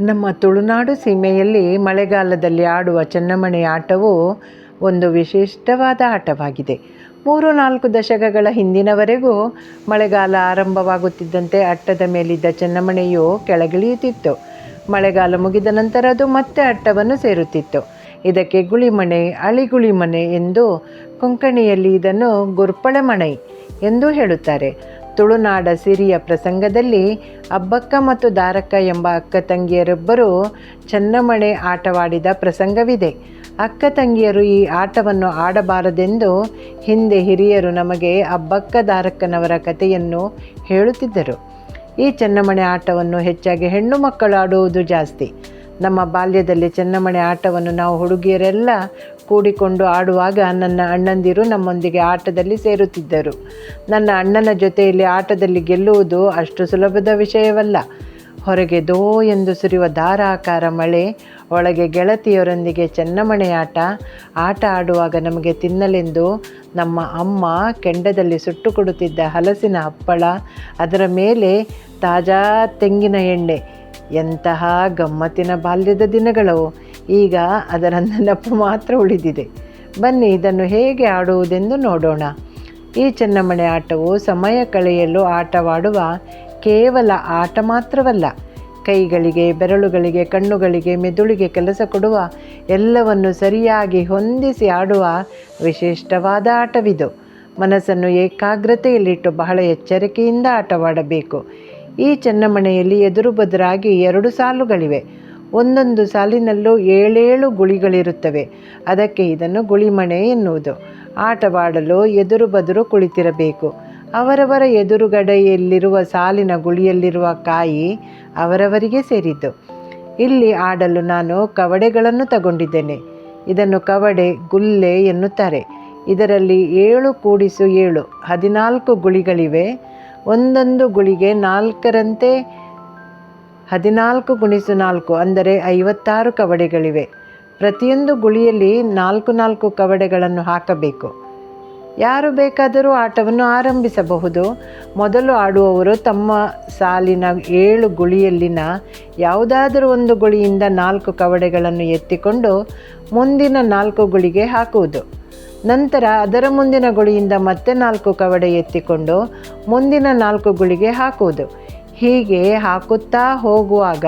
ನಮ್ಮ ತುಳುನಾಡು ಸೀಮೆಯಲ್ಲಿ ಮಳೆಗಾಲದಲ್ಲಿ ಆಡುವ ಚೆನ್ನಮಣೆ ಆಟವು ಒಂದು ವಿಶಿಷ್ಟವಾದ ಆಟವಾಗಿದೆ. ಮೂರು ನಾಲ್ಕು ದಶಕಗಳ ಹಿಂದಿನವರೆಗೂ ಮಳೆಗಾಲ ಆರಂಭವಾಗುತ್ತಿದ್ದಂತೆ ಅಟ್ಟದ ಮೇಲಿದ್ದ ಚೆನ್ನಮಣೆಯು ಕೆಳಗಿಳಿಯುತ್ತಿತ್ತು. ಮಳೆಗಾಲ ಮುಗಿದ ನಂತರ ಅದು ಮತ್ತೆ ಅಟ್ಟವನ್ನು ಸೇರುತ್ತಿತ್ತು. ಇದಕ್ಕೆ ಗುಳಿಮಣೆ, ಅಳಿಗುಳಿಮಣೆ ಎಂದು ಕೊಂಕಣಿಯಲ್ಲಿ ಇದನ್ನು ಗುರ್ಪಳೆ ಮಣೆ ಎಂದು ಹೇಳುತ್ತಾರೆ. ತುಳುನಾಡ ಸಿರಿಯ ಪ್ರಸಂಗದಲ್ಲಿ ಅಬ್ಬಕ್ಕ ಮತ್ತು ದಾರಕ್ಕ ಎಂಬ ಅಕ್ಕ ತಂಗಿಯರೊಬ್ಬರು ಚೆನ್ನಮಣೆ ಆಟವಾಡಿದ ಪ್ರಸಂಗವಿದೆ. ಅಕ್ಕ ತಂಗಿಯರು ಈ ಆಟವನ್ನು ಆಡಬಾರದೆಂದು ಹಿಂದೆ ಹಿರಿಯರು ನಮಗೆ ಅಬ್ಬಕ್ಕ ದಾರಕ್ಕನವರ ಕಥೆಯನ್ನು ಹೇಳುತ್ತಿದ್ದರು. ಈ ಚೆನ್ನಮಣೆ ಆಟವನ್ನು ಹೆಚ್ಚಾಗಿ ಹೆಣ್ಣು ಮಕ್ಕಳು ಆಡುವುದು ಜಾಸ್ತಿ. ನಮ್ಮ ಬಾಲ್ಯದಲ್ಲಿ ಚೆನ್ನಮಣೆ ಆಟವನ್ನು ನಾವು ಹುಡುಗಿಯರೆಲ್ಲ ಕೂಡಿಕೊಂಡು ಆಡುವಾಗ ನನ್ನ ಅಣ್ಣಂದಿರು ನಮ್ಮೊಂದಿಗೆ ಆಟದಲ್ಲಿ ಸೇರುತ್ತಿದ್ದರು. ನನ್ನ ಅಣ್ಣನ ಜೊತೆಯಲ್ಲಿ ಆಟದಲ್ಲಿ ಗೆಲ್ಲುವುದು ಅಷ್ಟು ಸುಲಭದ ವಿಷಯವಲ್ಲ. ಹೊರಗೆ ದೋ ಎಂದು ಸುರಿಯುವ ಧಾರಾಕಾರ ಮಳೆ, ಒಳಗೆ ಗೆಳತಿಯರೊಂದಿಗೆ ಚೆನ್ನಮಣೆ ಆಟ ಆಡುವಾಗ ನಮಗೆ ತಿನ್ನಲೆಂದು ನಮ್ಮ ಅಮ್ಮ ಕೆಂಡದಲ್ಲಿ ಸುಟ್ಟು ಕೊಡುತ್ತಿದ್ದ ಹಲಸಿನ ಹಪ್ಪಳ, ಅದರ ಮೇಲೆ ತಾಜಾ ತೆಂಗಿನ ಎಣ್ಣೆ. ಎಂತಹ ಗಮ್ಮತ್ತಿನ ಬಾಲ್ಯದ ದಿನಗಳು. ಈಗ ಅದರ ನೆನಪು ಮಾತ್ರ ಉಳಿದಿದೆ. ಬನ್ನಿ ಇದನ್ನು ಹೇಗೆ ಆಡುವುದೆಂದು ನೋಡೋಣ. ಈ ಚೆನ್ನಮಣೆ ಆಟವು ಸಮಯ ಕಳೆಯಲು ಆಟವಾಡುವ ಕೇವಲ ಆಟ ಮಾತ್ರವಲ್ಲ. ಕೈಗಳಿಗೆ, ಬೆರಳುಗಳಿಗೆ, ಕಣ್ಣುಗಳಿಗೆ, ಮೆದುಳಿಗೆ ಕೆಲಸ ಕೊಡುವ ಎಲ್ಲವನ್ನು ಸರಿಯಾಗಿ ಹೊಂದಿಸಿ ಆಡುವ ವಿಶಿಷ್ಟವಾದ ಆಟವಿದು. ಮನಸ್ಸನ್ನು ಏಕಾಗ್ರತೆಯಲ್ಲಿಟ್ಟು ಬಹಳ ಎಚ್ಚರಿಕೆಯಿಂದ ಆಟವಾಡಬೇಕು. ಈ ಚೆನ್ನಮಣೆಯಲ್ಲಿ ಎದುರು ಬದುರಾಗಿ ಎರಡು ಸಾಲುಗಳಿವೆ. ಒಂದೊಂದು ಸಾಲಿನಲ್ಲೂ ಏಳೇಳು ಗುಳಿಗಳಿರುತ್ತವೆ. ಅದಕ್ಕೆ ಇದನ್ನು ಗುಳಿಮಣೆ ಎನ್ನುವುದು. ಆಟವಾಡಲು ಎದುರು ಬದುರು ಕುಳಿತಿರಬೇಕು. ಅವರವರ ಎದುರುಗಡೆಯಲ್ಲಿರುವ ಸಾಲಿನ ಗುಳಿಯಲ್ಲಿರುವ ಕಾಯಿ ಅವರವರಿಗೆ ಸೇರಿದ್ದು ಇಲ್ಲಿ ಆಡಲು ನಾನು ಕವಡೆಗಳನ್ನು ತಗೊಂಡಿದ್ದೇನೆ. ಇದನ್ನು ಕವಡೆ, ಗುಲ್ಲೆ ಎನ್ನುತ್ತಾರೆ. ಇದರಲ್ಲಿ ಏಳು ಕೂಡಿಸು ಏಳು, ಹದಿನಾಲ್ಕು ಗುಳಿಗಳಿವೆ. ಒಂದೊಂದು ಗುಳಿಗೆ ನಾಲ್ಕರಂತೆ ಹದಿನಾಲ್ಕು ಗುಣಿಸು ನಾಲ್ಕು ಅಂದರೆ ಐವತ್ತಾರು ಕವಡೆಗಳಿವೆ. ಪ್ರತಿಯೊಂದು ಗುಳಿಯಲ್ಲಿ ನಾಲ್ಕು ನಾಲ್ಕು ಕವಡೆಗಳನ್ನು ಹಾಕಬೇಕು. ಯಾರು ಬೇಕಾದರೂ ಆಟವನ್ನು ಆರಂಭಿಸಬಹುದು. ಮೊದಲು ಆಡುವವರು ತಮ್ಮ ಸಾಲಿನ ಏಳು ಗುಳಿಯಲ್ಲಿನ ಯಾವುದಾದರೂ ಒಂದು ಗುಳಿಯಿಂದ ನಾಲ್ಕು ಕವಡೆಗಳನ್ನು ಎತ್ತಿಕೊಂಡು ಮುಂದಿನ ನಾಲ್ಕು ಗುಳಿಗೆ ಹಾಕುವುದು. ನಂತರ ಅದರ ಮುಂದಿನ ಗುಳಿಯಿಂದ ಮತ್ತೆ ನಾಲ್ಕು ಕವಡೆ ಎತ್ತಿಕೊಂಡು ಮುಂದಿನ ನಾಲ್ಕು ಗುಳಿಗೆ ಹಾಕುವುದು. ಹೀಗೆ ಹಾಕುತ್ತಾ ಹೋಗುವಾಗ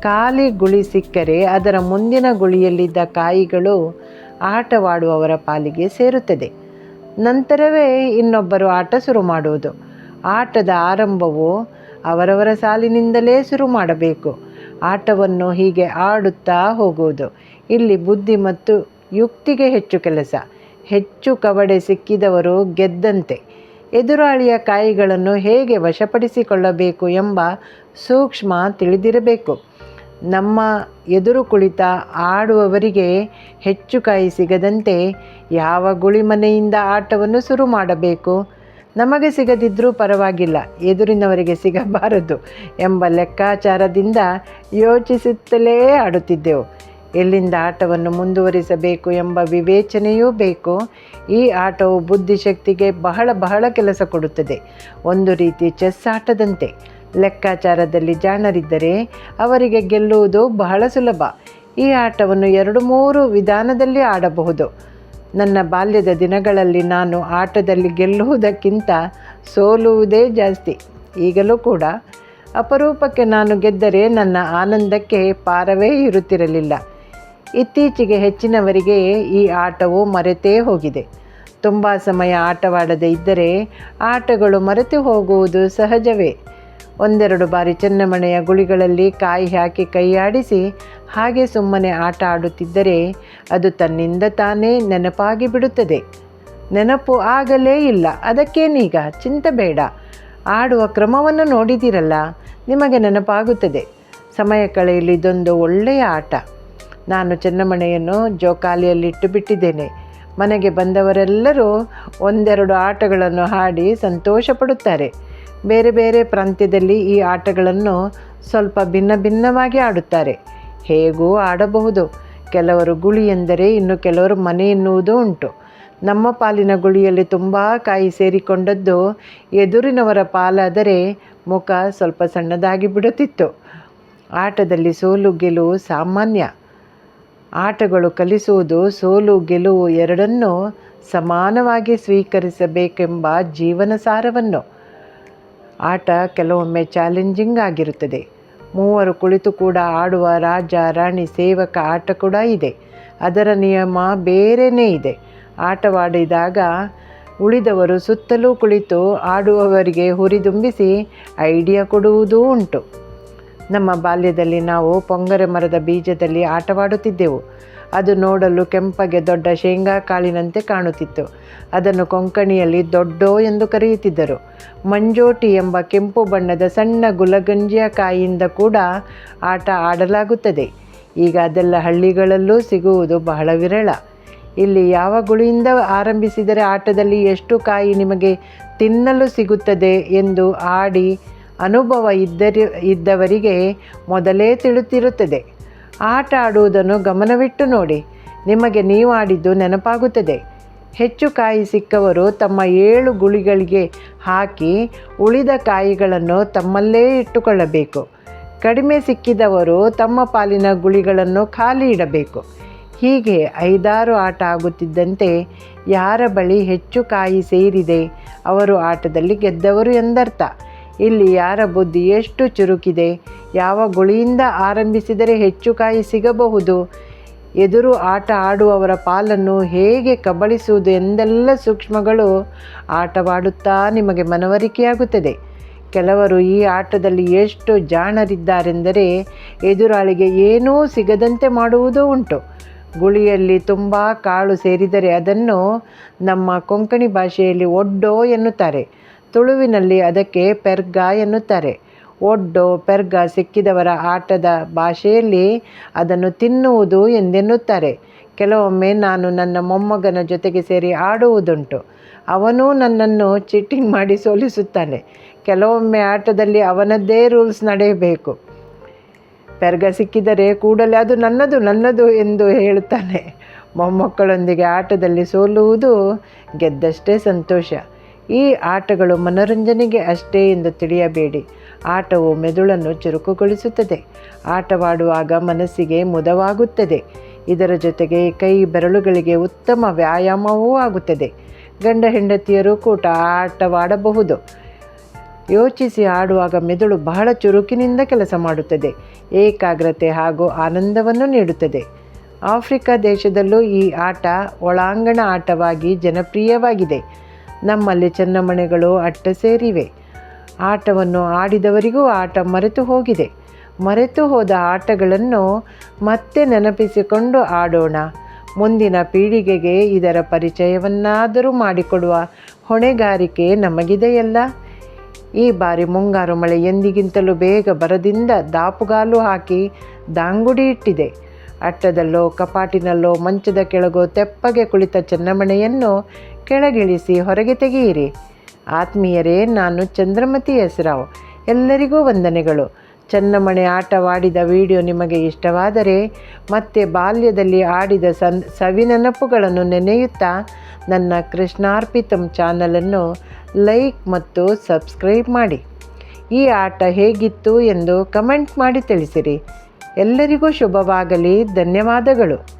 ಖಾಲಿ ಗುಳಿ ಸಿಕ್ಕರೆ ಅದರ ಮುಂದಿನ ಗುಳಿಯಲ್ಲಿದ್ದ ಕಾಯಿಗಳು ಆಟವಾಡುವವರ ಪಾಲಿಗೆ ಸೇರುತ್ತದೆ. ನಂತರವೇ ಇನ್ನೊಬ್ಬರು ಆಟ ಶುರು ಮಾಡುವುದು. ಆಟದ ಆರಂಭವು ಅವರವರ ಸಾಲಿನಿಂದಲೇ ಶುರು ಮಾಡಬೇಕು. ಆಟವನ್ನು ಹೀಗೆ ಆಡುತ್ತಾ ಹೋಗುವುದು. ಇಲ್ಲಿ ಬುದ್ಧಿ ಮತ್ತು ಯುಕ್ತಿಗೆ ಹೆಚ್ಚು ಕೆಲಸ. ಹೆಚ್ಚು ಕವಡೆ ಸಿಕ್ಕಿದವರು ಗೆದ್ದಂತೆ. ಎದುರಾಳಿಯ ಕಾಯಿಗಳನ್ನು ಹೇಗೆ ವಶಪಡಿಸಿಕೊಳ್ಳಬೇಕು ಎಂಬ ಸೂಕ್ಷ್ಮ ತಿಳಿದಿರಬೇಕು. ನಮ್ಮ ಎದುರು ಕುಳಿತ ಆಡುವವರಿಗೆ ಹೆಚ್ಚು ಕಾಯಿ ಸಿಗದಂತೆ ಯಾವ ಗುಳಿಮನೆಯಿಂದ ಆಟವನ್ನು ಶುರು ಮಾಡಬೇಕು? ನಮಗೆ ಸಿಗದಿದ್ದರೂ ಪರವಾಗಿಲ್ಲ, ಎದುರಿನವರಿಗೆ ಸಿಗಬಾರದು ಎಂಬ ಲೆಕ್ಕಾಚಾರದಿಂದ ಯೋಚಿಸುತ್ತಲೇ ಆಡುತ್ತಿದ್ದೆವು. ಎಲ್ಲಿಂದ ಆಟವನ್ನು ಮುಂದುವರಿಸಬೇಕು ಎಂಬ ವಿವೇಚನೆಯೂ ಬೇಕು. ಈ ಆಟವು ಬುದ್ಧಿಶಕ್ತಿಗೆ ಬಹಳ ಬಹಳ ಕೆಲಸ ಕೊಡುತ್ತದೆ. ಒಂದು ರೀತಿ ಚೆಸ್ ಆಟದಂತೆ. ಲೆಕ್ಕಾಚಾರದಲ್ಲಿ ಜಾಣರಿದ್ದರೆ ಅವರಿಗೆ ಗೆಲ್ಲುವುದು ಬಹಳ ಸುಲಭ. ಈ ಆಟವನ್ನು ಎರಡು ಮೂರು ವಿಧಾನದಲ್ಲಿ ಆಡಬಹುದು. ನನ್ನ ಬಾಲ್ಯದ ದಿನಗಳಲ್ಲಿ ನಾನು ಆಟದಲ್ಲಿ ಗೆಲ್ಲುವುದಕ್ಕಿಂತ ಸೋಲುವುದೇ ಜಾಸ್ತಿ. ಈಗಲೂ ಕೂಡ. ಅಪರೂಪಕ್ಕೆ ನಾನು ಗೆದ್ದರೆ ನನ್ನ ಆನಂದಕ್ಕೆ ಪಾರವೇ ಇರುತ್ತಿರಲಿಲ್ಲ. ಇತ್ತೀಚೆಗೆ ಹೆಚ್ಚಿನವರಿಗೆ ಈ ಆಟವು ಮರೆತೇ ಹೋಗಿದೆ. ತುಂಬ ಸಮಯ ಆಟವಾಡದೇ ಇದ್ದರೆ ಆಟಗಳು ಮರೆತು ಹೋಗುವುದು ಸಹಜವೇ. ಒಂದೆರಡು ಬಾರಿ ಚೆನ್ನಮಣೆಯ ಗುಳಿಗಳಲ್ಲಿ ಕಾಯಿ ಹಾಕಿ ಕೈಯಾಡಿಸಿ ಹಾಗೆ ಸುಮ್ಮನೆ ಆಟ ಆಡುತ್ತಿದ್ದರೆ ಅದು ತನ್ನಿಂದ ತಾನೇ ನೆನಪಾಗಿ ಬಿಡುತ್ತದೆ. ನೆನಪು ಆಗಲೇ ಇಲ್ಲ ಅದಕ್ಕೇನೀಗ ಚಿಂತೆ ಬೇಡ. ಆಡುವ ಕ್ರಮವನ್ನು ನೋಡಿದಿರಲ್ಲ, ನಿಮಗೆ ನೆನಪಾಗುತ್ತದೆ. ಸಮಯ ಕಳೆಯಲು ಇದೊಂದು ಒಳ್ಳೆಯ ಆಟ. ನಾನು ಚೆನ್ನಮಣೆಯನ್ನು ಜೋಕಾಲಿಯಲ್ಲಿಟ್ಟು ಬಿಟ್ಟಿದ್ದೇನೆ. ಮನೆಗೆ ಬಂದವರೆಲ್ಲರೂ ಒಂದೆರಡು ಆಟಗಳನ್ನು ಹಾಡಿ ಸಂತೋಷ ಪಡುತ್ತಾರೆ ಬೇರೆ ಬೇರೆ ಪ್ರಾಂತ್ಯದಲ್ಲಿ ಈ ಆಟಗಳನ್ನು ಸ್ವಲ್ಪ ಭಿನ್ನ ಭಿನ್ನವಾಗಿ ಆಡುತ್ತಾರೆ. ಹೇಗೂ ಆಡಬಹುದು. ಕೆಲವರು ಗುಳಿ ಎಂದರೆ ಇನ್ನು ಕೆಲವರು ಮನೆ ಎನ್ನುವುದು ಉಂಟು. ನಮ್ಮ ಪಾಲಿನ ಗುಳಿಯಲ್ಲಿ ತುಂಬ ಕಾಯಿ ಸೇರಿಕೊಂಡದ್ದು ಎದುರಿನವರ ಪಾಲಾದರೆ ಮುಖ ಸ್ವಲ್ಪ ಸಣ್ಣದಾಗಿ ಬಿಡುತ್ತಿತ್ತು. ಆಟದಲ್ಲಿ ಸೋಲು ಗೆಲುವು ಸಾಮಾನ್ಯ. ಆಟಗಳು ಕಲಿಸುವುದು, ಸೋಲು, ಗೆಲುವು ಎರಡನ್ನೂ ಸಮಾನವಾಗಿ ಸ್ವೀಕರಿಸಬೇಕೆಂಬ ಜೀವನ ಸಾರವನ್ನು ಆಟ ಕೆಲವೊಮ್ಮೆ ಚಾಲೆಂಜಿಂಗ್ ಆಗಿರುತ್ತದೆ. ಮೂವರು ಕುಳಿತು ಕೂಡ ಆಡುವ ರಾಜ, ರಾಣಿ, ಸೇವಕ ಆಟ ಕೂಡ ಇದೆ. ಅದರ ನಿಯಮ ಬೇರೆಯೇ ಇದೆ. ಆಟವಾಡಿದಾಗ ಉಳಿದವರು ಸುತ್ತಲೂ ಕುಳಿತು ಆಡುವವರಿಗೆ ಹುರಿದುಂಬಿಸಿ ಐಡಿಯಾ ಕೊಡುವುದೂ ಉಂಟು. ನಮ್ಮ ಬಾಲ್ಯದಲ್ಲಿ ನಾವು ಪೊಂಗರೆ ಮರದ ಬೀಜದಲ್ಲಿ ಆಟವಾಡುತ್ತಿದ್ದೆವು. ಅದು ನೋಡಲು ಕೆಂಪಗೆ ದೊಡ್ಡ ಶೇಂಗಾ ಕಾಳಿನಂತೆ ಕಾಣುತ್ತಿತ್ತು. ಅದನ್ನು ಕೊಂಕಣಿಯಲ್ಲಿ ದೊಡ್ಡೋ ಎಂದು ಕರೆಯುತ್ತಿದ್ದರು. ಮಂಜೋಟಿ ಎಂಬ ಕೆಂಪು ಬಣ್ಣದ ಸಣ್ಣ ಗುಲಗಂಜಿಯ ಕಾಯಿಯಿಂದ ಕೂಡ ಆಟ ಆಡಲಾಗುತ್ತದೆ. ಈಗ ಅದೆಲ್ಲ ಹಳ್ಳಿಗಳಲ್ಲೂ ಸಿಗುವುದು ಬಹಳ ವಿರಳ. ಇಲ್ಲಿ ಯಾವ ಗುಳಿಯಿಂದ ಆರಂಭಿಸಿದರೆ ಆಟದಲ್ಲಿ ಎಷ್ಟು ಕಾಯಿ ನಿಮಗೆ ತಿನ್ನಲು ಸಿಗುತ್ತದೆ ಎಂದು ಆಡಿ ಅನುಭವ ಇದ್ದರಿ, ಇದ್ದವರಿಗೆ ಮೊದಲೇ ತಿಳಿತಿರುತ್ತದೆ ಆಟ ಆಡುವುದನ್ನು ಗಮನವಿಟ್ಟು ನೋಡಿ. ನಿಮಗೆ ನೀವು ಆಡಿದ್ದು ನೆನಪಾಗುತ್ತದೆ. ಹೆಚ್ಚು ಕಾಯಿ ಸಿಕ್ಕವರು ತಮ್ಮ ಏಳು ಗುಳಿಗಳಿಗೆ ಹಾಕಿ ಉಳಿದ ಕಾಯಿಗಳನ್ನು ತಮ್ಮಲ್ಲೇ ಇಟ್ಟುಕೊಳ್ಳಬೇಕು. ಕಡಿಮೆ ಸಿಕ್ಕಿದವರು ತಮ್ಮ ಪಾಲಿನ ಗುಳಿಗಳನ್ನು ಖಾಲಿ ಇಡಬೇಕು. ಹೀಗೆ ಐದಾರು ಆಟ ಆಗುತ್ತಿದ್ದಂತೆ ಯಾರ ಬಳಿ ಹೆಚ್ಚು ಕಾಯಿ ಸೇರಿದೆ, ಅವರು ಆಟದಲ್ಲಿ ಗೆದ್ದವರು ಎಂದರ್ಥ. ಇಲ್ಲಿ ಯಾರ ಬುದ್ಧಿ ಎಷ್ಟು ಚುರುಕಿದೆ? ಯಾವ ಗುಳಿಯಿಂದ ಆರಂಭಿಸಿದರೆ ಹೆಚ್ಚು ಕಾಯಿ ಸಿಗಬಹುದು? ಎದುರು ಆಟ ಆಡುವವರ ಪಾಲನ್ನು ಹೇಗೆ ಕಬಳಿಸುವುದು ಎಂದೆಲ್ಲ ಸೂಕ್ಷ್ಮಗಳು ಆಟವಾಡುತ್ತಾ ನಿಮಗೆ ಮನವರಿಕೆಯಾಗುತ್ತದೆ. ಕೆಲವರು ಈ ಆಟದಲ್ಲಿ ಎಷ್ಟು ಜಾಣರಿದ್ದಾರೆಂದರೆ ಎದುರಾಳಿಗೆ ಏನೂ ಸಿಗದಂತೆ ಮಾಡುವುದೂ ಉಂಟು. ಗುಳಿಯಲ್ಲಿ ತುಂಬ ಕಾಳು ಸೇರಿದರೆ ಅದನ್ನು ನಮ್ಮ ಕೊಂಕಣಿ ಭಾಷೆಯಲ್ಲಿ ಒಡ್ಡೋ ಎನ್ನುತ್ತಾರೆ. ತುಳುವಿನಲ್ಲಿ ಅದಕ್ಕೆ ಪೆರ್ಗ ಎನ್ನುತ್ತಾರೆ. ಒಡ್ಡು ಪೆರ್ಗ ಸಿಕ್ಕಿದವರ ಆಟದ ಭಾಷೆಯಲ್ಲಿ ಅದನ್ನು ತಿನ್ನುವುದು ಎಂದೆನ್ನುತ್ತಾರೆ. ಕೆಲವೊಮ್ಮೆ ನಾನು ನನ್ನ ಮೊಮ್ಮಗನ ಜೊತೆಗೆ ಸೇರಿ ಆಡುವುದುಂಟು. ಅವನೂ ನನ್ನನ್ನು ಚೀಟಿಂಗ್ ಮಾಡಿ ಸೋಲಿಸುತ್ತಾನೆ. ಕೆಲವೊಮ್ಮೆ ಆಟದಲ್ಲಿ ಅವನದ್ದೇ ರೂಲ್ಸ್ ನಡೆಯಬೇಕು. ಪೆರ್ಗ ಸಿಕ್ಕಿದರೆ ಕೂಡಲೇ ಅದು ನನ್ನದು ನನ್ನದು ಎಂದು ಹೇಳುತ್ತಾನೆ. ಮೊಮ್ಮಕ್ಕಳೊಂದಿಗೆ ಆಟದಲ್ಲಿ ಸೋಲುವುದು ಗೆದ್ದಷ್ಟೇ ಸಂತೋಷ. ಈ ಆಟಗಳು ಮನೋರಂಜನೆಗೆ ಅಷ್ಟೇ ಎಂದು ತಿಳಿಯಬೇಡಿ. ಆಟವು ಮೆದುಳನ್ನು ಚುರುಕುಗೊಳಿಸುತ್ತದೆ. ಆಟವಾಡುವಾಗ ಮನಸ್ಸಿಗೆ ಮುದವಾಗುತ್ತದೆ. ಇದರ ಜೊತೆಗೆ ಕೈ ಬೆರಳುಗಳಿಗೆ ಉತ್ತಮ ವ್ಯಾಯಾಮವೂ ಆಗುತ್ತದೆ. ಗಂಡ ಹೆಂಡತಿಯರು ಕೂಟ ಆಟವಾಡಬಹುದು. ಯೋಚಿಸಿ ಆಡುವಾಗ ಮೆದುಳು ಬಹಳ ಚುರುಕಿನಿಂದ ಕೆಲಸ ಮಾಡುತ್ತದೆ. ಏಕಾಗ್ರತೆ ಹಾಗೂ ಆನಂದವನ್ನು ನೀಡುತ್ತದೆ. ಆಫ್ರಿಕಾ ದೇಶದಲ್ಲೂ ಈ ಆಟ ಒಳಾಂಗಣ ಆಟವಾಗಿ ಜನಪ್ರಿಯವಾಗಿದೆ. ನಮ್ಮಲ್ಲಿ ಚೆನ್ನಮಣೆಗಳು ಅಟ್ಟ ಸೇರಿವೆ. ಆಟವನ್ನು ಆಡಿದವರಿಗೂ ಆಟ ಮರೆತು ಹೋಗಿದೆ. ಮರೆತು ಹೋದ ಆಟಗಳನ್ನು ಮತ್ತೆ ನೆನಪಿಸಿಕೊಂಡು ಆಡೋಣ. ಮುಂದಿನ ಪೀಳಿಗೆಗೆ ಇದರ ಪರಿಚಯವನ್ನಾದರೂ ಮಾಡಿಕೊಡುವ ಹೊಣೆಗಾರಿಕೆ ನಮಗಿದೆಯಲ್ಲ? ಈ ಬಾರಿ ಮುಂಗಾರು ಮಳೆ ಎಂದಿಗಿಂತಲೂ ಬೇಗ ಬರದಿಂದ ದಾಪುಗಾಲು ಹಾಕಿ ದಾಂಗುಡಿ ಇಟ್ಟಿದೆ. ಅಟ್ಟದಲ್ಲೋ, ಕಪಾಟಿನಲ್ಲೋ, ಮಂಚದ ಕೆಳಗೋ ತೆಪ್ಪಗೆ ಕುಳಿತ ಚೆನ್ನಮಣೆಯನ್ನು ಕೆಳಗಿಳಿಸಿ ಹೊರಗೆ ತೆಗೆಯಿರಿ. ಆತ್ಮೀಯರೇ, ನಾನು ಚಂದ್ರಮತಿ ಹೆಸರಾವ್. ಎಲ್ಲರಿಗೂ ವಂದನೆಗಳು. ಚನ್ನಮಣೆ ಆಟವಾಡಿದ ವಿಡಿಯೋ ನಿಮಗೆ ಇಷ್ಟವಾದರೆ ಮತ್ತೆ ಬಾಲ್ಯದಲ್ಲಿ ಆಡಿದ ಸನ್, ಸವಿನೆನಪುಗಳನ್ನು ನೆನೆಯುತ್ತಾ ನನ್ನ ಕೃಷ್ಣಾರ್ಪಿತಂ ಚಾನಲನ್ನು ಲೈಕ್ ಮತ್ತು ಸಬ್ಸ್ಕ್ರೈಬ್ ಮಾಡಿ. ಈ ಆಟ ಹೇಗಿತ್ತು ಎಂದು ಕಮೆಂಟ್ ಮಾಡಿ ತಿಳಿಸಿರಿ. ಎಲ್ಲರಿಗೂ ಶುಭವಾಗಲಿ. ಧನ್ಯವಾದಗಳು.